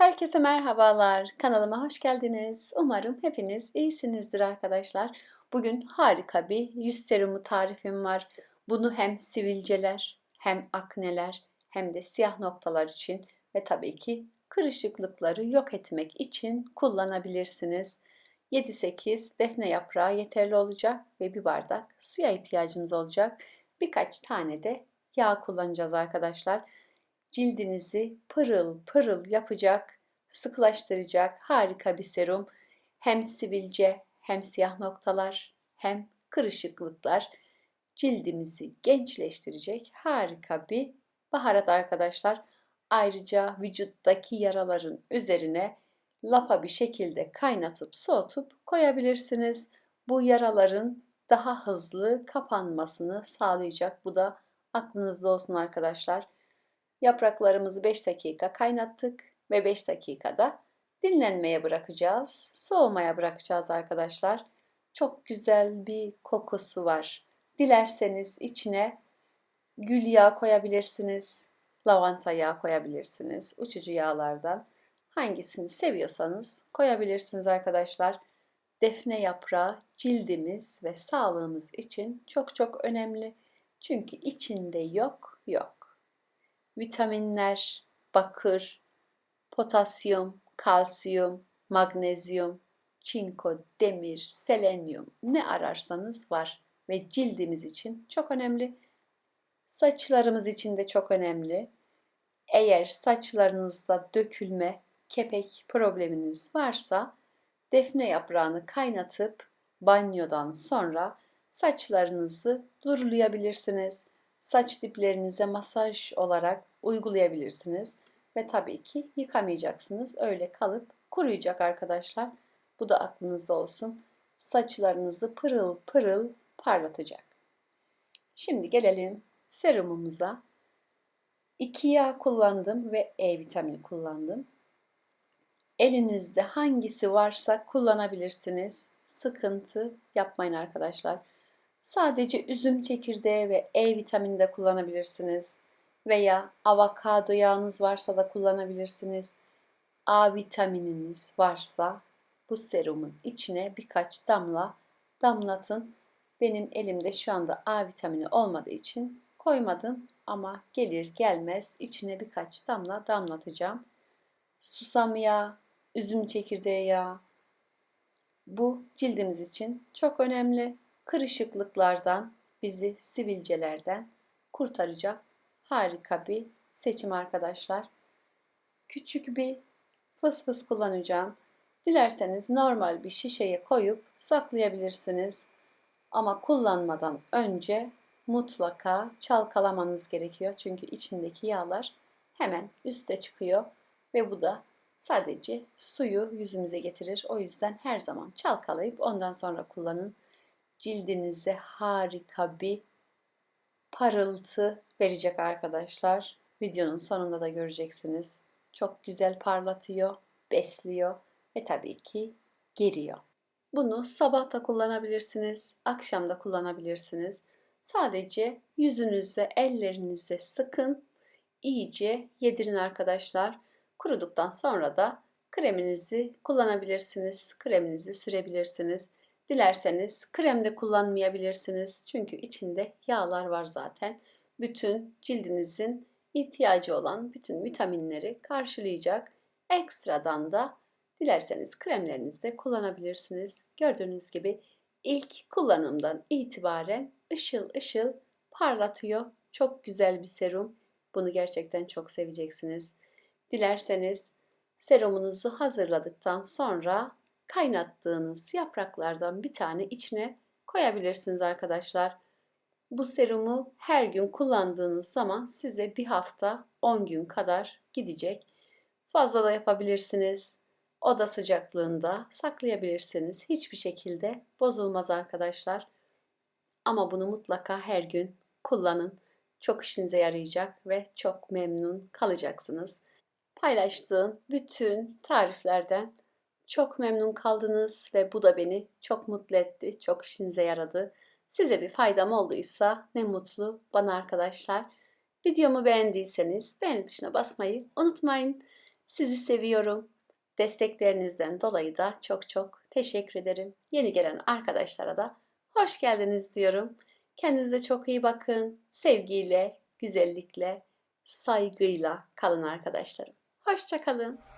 Herkese merhabalar. Kanalıma hoş geldiniz. Umarım hepiniz iyisinizdir arkadaşlar. Bugün harika bir yüz serumu tarifim var. Bunu hem sivilceler, hem akneler, hem de siyah noktalar için ve tabii ki kırışıklıkları yok etmek için kullanabilirsiniz. 7-8 defne yaprağı yeterli olacak ve bir bardak suya ihtiyacımız olacak. Birkaç tane de yağ kullanacağız arkadaşlar cildinizi pırıl pırıl yapacak, sıkılaştıracak harika bir serum. Hem sivilce, hem siyah noktalar, hem kırışıklıklar cildimizi gençleştirecek harika bir baharat arkadaşlar. Ayrıca vücuttaki yaraların üzerine lapa bir şekilde kaynatıp soğutup koyabilirsiniz. Bu yaraların daha hızlı kapanmasını sağlayacak. Bu da aklınızda olsun arkadaşlar. Yapraklarımızı 5 dakika kaynattık ve 5 dakikada dinlenmeye bırakacağız. Soğumaya bırakacağız arkadaşlar. Çok güzel bir kokusu var. Dilerseniz içine gül yağı koyabilirsiniz, lavanta yağı koyabilirsiniz. Uçucu yağlardan hangisini seviyorsanız koyabilirsiniz arkadaşlar. Defne yaprağı cildimiz ve sağlığımız için çok çok önemli. Çünkü içinde yok yok vitaminler, bakır, potasyum, kalsiyum, magnezyum, çinko, demir, selenyum ne ararsanız var ve cildimiz için çok önemli. Saçlarımız için de çok önemli. Eğer saçlarınızda dökülme, kepek probleminiz varsa defne yaprağını kaynatıp banyodan sonra saçlarınızı durulayabilirsiniz saç diplerinize masaj olarak uygulayabilirsiniz. Ve tabii ki yıkamayacaksınız. Öyle kalıp kuruyacak arkadaşlar. Bu da aklınızda olsun. Saçlarınızı pırıl pırıl parlatacak. Şimdi gelelim serumumuza. 2 yağ kullandım ve E vitamini kullandım. Elinizde hangisi varsa kullanabilirsiniz. Sıkıntı yapmayın arkadaşlar. Sadece üzüm çekirdeği ve E vitamini de kullanabilirsiniz. Veya avokado yağınız varsa da kullanabilirsiniz. A vitamininiz varsa bu serumun içine birkaç damla damlatın. Benim elimde şu anda A vitamini olmadığı için koymadım ama gelir gelmez içine birkaç damla damlatacağım. Susam yağı, üzüm çekirdeği yağı. Bu cildimiz için çok önemli kırışıklıklardan, bizi sivilcelerden kurtaracak harika bir seçim arkadaşlar. Küçük bir fıs fıs kullanacağım. Dilerseniz normal bir şişeye koyup saklayabilirsiniz. Ama kullanmadan önce mutlaka çalkalamanız gerekiyor. Çünkü içindeki yağlar hemen üste çıkıyor ve bu da sadece suyu yüzümüze getirir. O yüzden her zaman çalkalayıp ondan sonra kullanın cildinize harika bir parıltı verecek arkadaşlar. Videonun sonunda da göreceksiniz. Çok güzel parlatıyor, besliyor ve tabii ki geriyor. Bunu sabah da kullanabilirsiniz, akşam da kullanabilirsiniz. Sadece yüzünüze, ellerinize sıkın, iyice yedirin arkadaşlar. Kuruduktan sonra da kreminizi kullanabilirsiniz, kreminizi sürebilirsiniz. Dilerseniz krem de kullanmayabilirsiniz. Çünkü içinde yağlar var zaten. Bütün cildinizin ihtiyacı olan bütün vitaminleri karşılayacak. Ekstradan da dilerseniz kremlerinizde kullanabilirsiniz. Gördüğünüz gibi ilk kullanımdan itibaren ışıl ışıl parlatıyor. Çok güzel bir serum. Bunu gerçekten çok seveceksiniz. Dilerseniz serumunuzu hazırladıktan sonra kaynattığınız yapraklardan bir tane içine koyabilirsiniz arkadaşlar. Bu serumu her gün kullandığınız zaman size bir hafta 10 gün kadar gidecek. Fazla da yapabilirsiniz. Oda sıcaklığında saklayabilirsiniz. Hiçbir şekilde bozulmaz arkadaşlar. Ama bunu mutlaka her gün kullanın. Çok işinize yarayacak ve çok memnun kalacaksınız. Paylaştığım bütün tariflerden çok memnun kaldınız ve bu da beni çok mutlu etti. Çok işinize yaradı. Size bir faydam olduysa ne mutlu bana arkadaşlar. Videomu beğendiyseniz beğeni tuşuna basmayı unutmayın. Sizi seviyorum. Desteklerinizden dolayı da çok çok teşekkür ederim. Yeni gelen arkadaşlara da hoş geldiniz diyorum. Kendinize çok iyi bakın. Sevgiyle, güzellikle, saygıyla kalın arkadaşlarım. Hoşça kalın.